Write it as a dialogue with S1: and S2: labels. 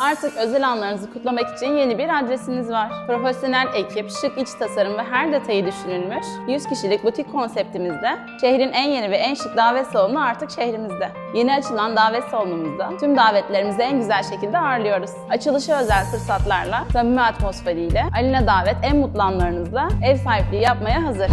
S1: Artık özel anlarınızı kutlamak için yeni bir adresiniz var. Profesyonel ekip, şık iç tasarım ve her detayı düşünülmüş 100 kişilik butik konseptimizde şehrin en yeni ve en şık davet salonu artık şehrimizde. Yeni açılan davet salonumuzda tüm davetlerimizi en güzel şekilde ağırlıyoruz. Açılışı özel fırsatlarla, samimi atmosferiyle Alina Davet en mutlu anlarınızla ev sahipliği yapmaya hazır.